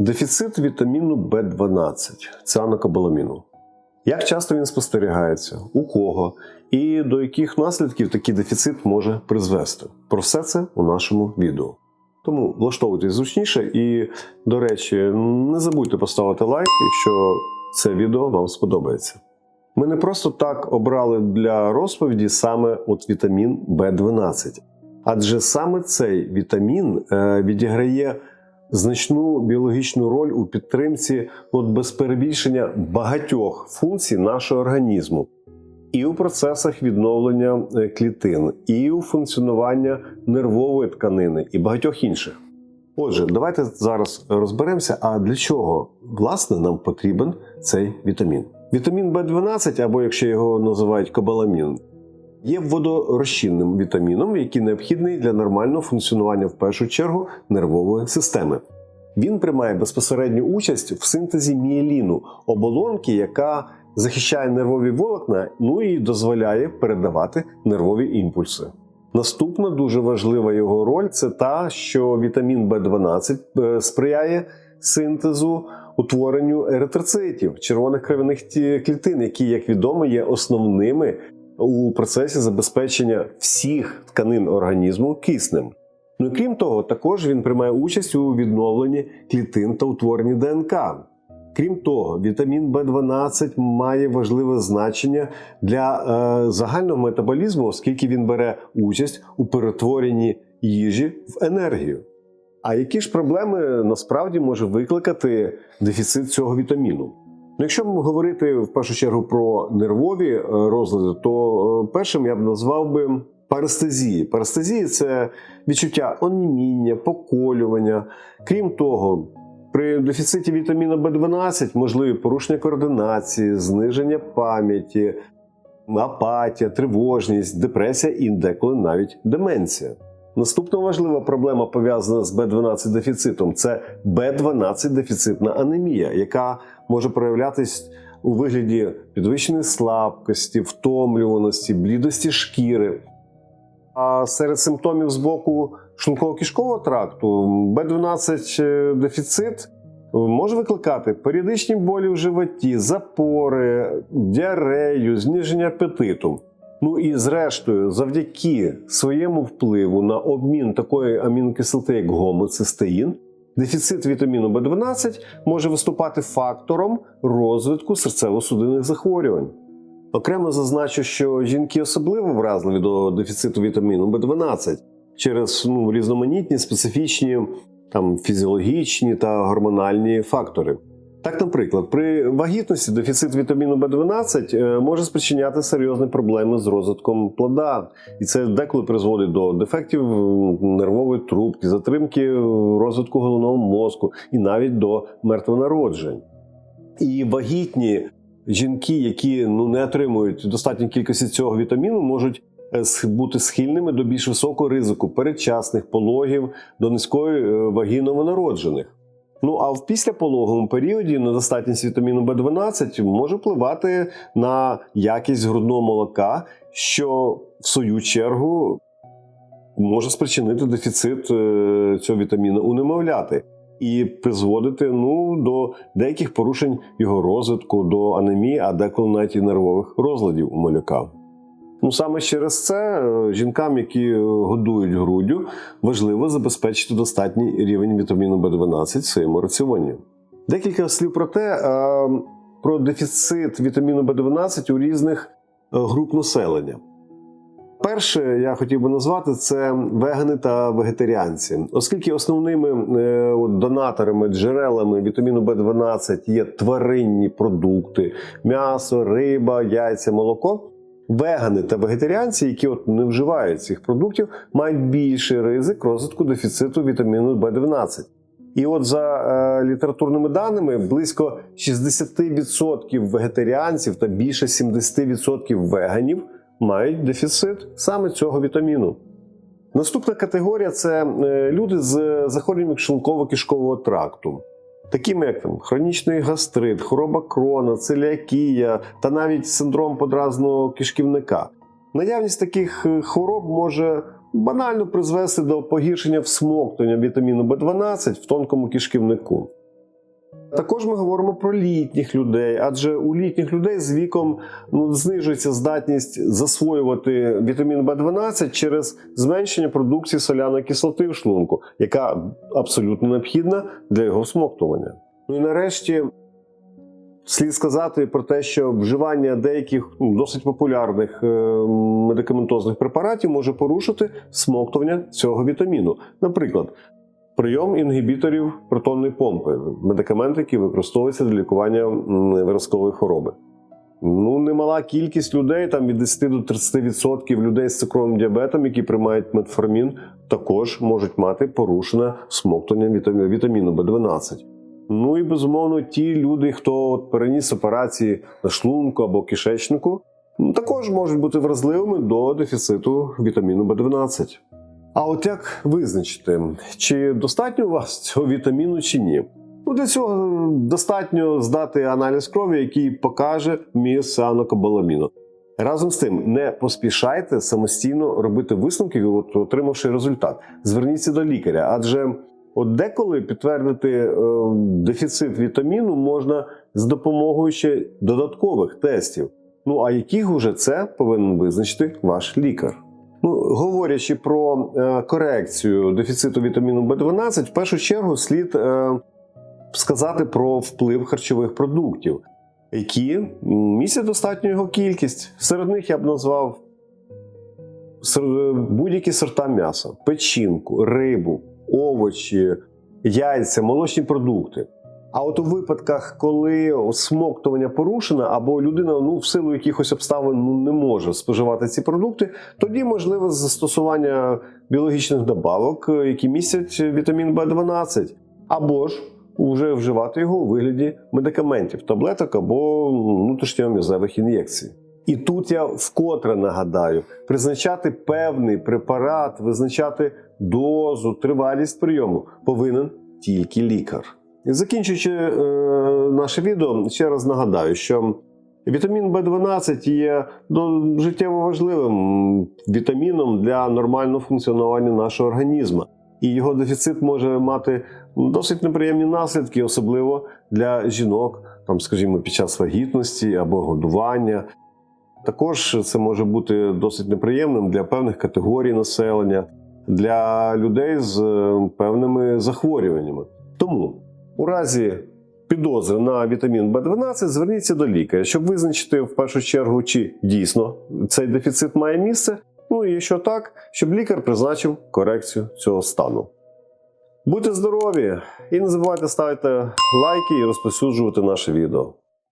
Дефіцит вітаміну В12 цианокобаламіну. Як часто він спостерігається, у кого і до яких наслідків такий дефіцит може призвести? Про все це у нашому відео. Тому влаштовуйтесь зручніше і, до речі, не забудьте поставити лайк, якщо це відео вам сподобається. Ми не просто так обрали для розповіді саме от вітамін В12, адже саме цей вітамін е, відіграє значну біологічну роль у підтримці от, без перебільшення багатьох функцій нашого організму. І у процесах відновлення е, клітин, і у функціонування нервової тканини, і багатьох інших. Отже, давайте зараз розберемося, а для чого власне нам потрібен цей вітамін. Вітамін В12, або якщо його називають кобаламін, є водорозчинним вітаміном, який необхідний для нормального функціонування в першу чергу нервової системи. Він приймає безпосередню участь в синтезі мієліну, оболонки, яка захищає нервові волокна, ну і дозволяє передавати нервові імпульси. Наступна дуже важлива його роль це та, що вітамін В12 е, сприяє синтезу утворенню еритроцитів, червоних кровяних клітин, які, як відомо, є основними у процесі забезпечення всіх тканин організму киснем. Ну і крім того, також він приймає участь у відновленні клітин та утворенні ДНК. Крім того, вітамін В12 має важливе значення для е, загального метаболізму, оскільки він бере участь у перетворенні їжі в енергію. А які ж проблеми насправді може викликати дефіцит цього вітаміну? Ну, якщо говорити в першу чергу про нервові е, розлади, то е, першим я б назвав би парестезії. Парестезії це відчуття оніміння, поколювання. Крім того, при дефіциті вітаміна В12 можливі порушення координації, зниження пам'яті, апатія, тривожність, депресія і деколи навіть деменція. Наступна важлива проблема пов'язана з Б12 дефіцитом це Б12 дефіцитна анемія, яка може проявлятись у вигляді підвищеної слабкості, втомлюваності, блідості шкіри. А серед симптомів з боку шлунково-кишкового тракту Б12 е, дефіцит може викликати періодичні болі в животі, запори, діарею, зниження апетиту. Ну і зрештою, завдяки своєму впливу на обмін такої амінокислоти, як гомоцистеїн, дефіцит вітаміну В12 може виступати фактором розвитку серцево-судинних захворювань. Окремо зазначу, що жінки особливо вразливі до дефіциту вітаміну В12 через ну, різноманітні специфічні там, фізіологічні та гормональні фактори. Так, наприклад, при вагітності дефіцит вітаміну В12 е, може спричиняти серйозні проблеми з розвитком плода, і це деколи призводить до дефектів нервової трубки, затримки е, розвитку головного мозку і навіть до мертвонароджень. І вагітні жінки, які ну не отримують достатньої кількості цього вітаміну, можуть е, бути схильними до більш високого ризику передчасних пологів, до низької е, ваги новонароджених. Ну а в післяпологовому періоді недостатність вітаміну В12 може впливати на якість грудного молока, що в свою чергу може спричинити дефіцит е, цього вітаміну у немовляти і призводити ну, до деяких порушень його розвитку, до анемії, а деколи навіть і нервових розладів у малюка. Ну саме через це е, жінкам, які е, годують груддю, важливо забезпечити достатній рівень вітаміну В12 в своєму раціоні. Декілька слів про те, е, про дефіцит вітаміну В12 у різних груп населення. Перше, я хотів би назвати це вегани та вегетаріанці, оскільки основними донаторами, джерелами вітаміну В12 є тваринні продукти, м'ясо, риба, яйця, молоко. Вегани та вегетаріанці, які от не вживають цих продуктів, мають більший ризик розвитку дефіциту вітаміну В12. І от за е, літературними даними, близько 60% вегетаріанців та більше 70% веганів мають дефіцит саме цього вітаміну. Наступна категорія це е, люди з захворюванням шлунково-кишкового тракту, такими як там хронічний гастрит, хвороба крона, целіакія та навіть синдром подразного кишківника. Наявність таких е, хвороб може банально призвести до погіршення всмоктування вітаміну В12 в тонкому кишківнику. Також ми говоримо про літніх людей, адже у літніх людей з віком ну, знижується здатність засвоювати вітамін В12 через зменшення продукції соляної кислоти в шлунку, яка абсолютно необхідна для його всмоктування. Ну і нарешті слід сказати про те, що вживання деяких ну, досить популярних е, медикаментозних препаратів може порушити всмоктування цього вітаміну. Наприклад, прийом інгібіторів протонної помпи, медикаменти, які використовуються для лікування виразкової хвороби. Ну, немала кількість людей, там від 10 до 30% людей з цукровим діабетом, які приймають метформін, також можуть мати порушене всмоктання вітамі- вітаміну В12. Ну і безумовно, ті люди, хто переніс операції на шлунку або кишечнику, також можуть бути вразливими до дефіциту вітаміну В12. А от як визначити, чи достатньо у вас цього вітаміну чи ні? Ну, для цього достатньо здати аналіз крові, який покаже вміст. Разом з тим, не поспішайте самостійно робити висновки, от, отримавши результат. Зверніться до лікаря, адже от деколи підтвердити е, дефіцит вітаміну можна з допомогою ще додаткових тестів. Ну а яких уже це повинен визначити ваш лікар. Ну, говорячи про е, корекцію дефіциту вітаміну В12, в першу чергу слід е, сказати про вплив харчових продуктів, які містять достатню його кількість. Серед них я б назвав будь-які сорта м'яса, печінку, рибу, овочі, яйця, молочні продукти. А от у випадках, коли смоктування порушено, або людина ну, в силу якихось обставин ну, не може споживати ці продукти, тоді можливе застосування біологічних добавок, е, які містять вітамін В12, або ж вже вживати його у вигляді медикаментів, таблеток або внутрішньом'язевих ін'єкцій. І тут я вкотре нагадаю: призначати певний препарат, визначати дозу, тривалість прийому повинен тільки лікар. Закінчуючи е, наше відео, ще раз нагадаю, що вітамін В12 є життєво важливим вітаміном для нормального функціонування нашого організму. І його дефіцит може мати досить неприємні наслідки, особливо для жінок, там, скажімо, під час вагітності або годування. Також це може бути досить неприємним для певних категорій населення, для людей з е, певними захворюваннями. Тому у разі підозри на вітамін В12 зверніться до лікаря, щоб визначити в першу чергу, чи дійсно цей дефіцит має місце. Ну і якщо так, щоб лікар призначив корекцію цього стану. Будьте здорові і не забувайте ставити лайки і розповсюджувати наше відео.